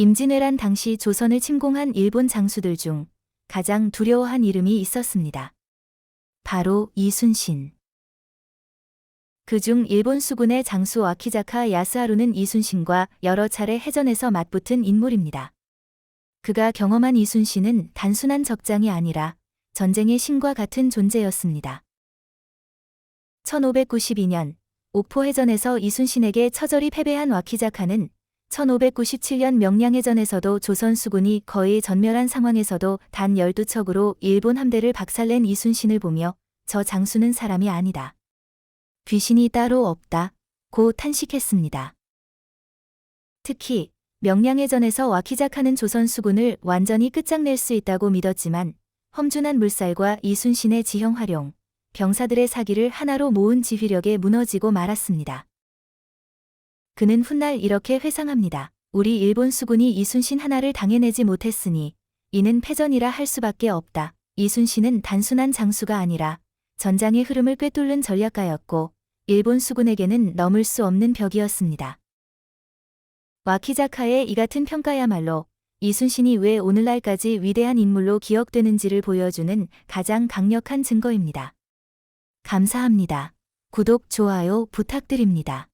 임진왜란 당시 조선을 침공한 일본 장수들 중 가장 두려워한 이름이 있었습니다. 바로 이순신. 그중 일본 수군의 장수 와키자카 야스하루는 이순신과 여러 차례 해전에서 맞붙은 인물입니다. 그가 경험한 이순신은 단순한 적장이 아니라 전쟁의 신과 같은 존재였습니다. 1592년 옥포해전에서 이순신에게 처절히 패배한 와키자카는 1597년 명량해전에서도 조선 수군이 거의 전멸한 상황에서도 단 12척으로 일본 함대를 박살낸 이순신을 보며 저 장수는 사람이 아니다. 귀신이 따로 없다. 고 탄식했습니다. 특히 명량해전에서 와키자카는 조선 수군을 완전히 끝장낼 수 있다고 믿었지만 험준한 물살과 이순신의 지형 활용, 병사들의 사기를 하나로 모은 지휘력에 무너지고 말았습니다. 그는 훗날 이렇게 회상합니다. 우리 일본 수군이 이순신 하나를 당해내지 못했으니 이는 패전이라 할 수밖에 없다. 이순신은 단순한 장수가 아니라 전장의 흐름을 꿰뚫는 전략가였고 일본 수군에게는 넘을 수 없는 벽이었습니다. 와키자카의 이 같은 평가야말로 이순신이 왜 오늘날까지 위대한 인물로 기억되는지를 보여주는 가장 강력한 증거입니다. 감사합니다. 구독, 좋아요 부탁드립니다.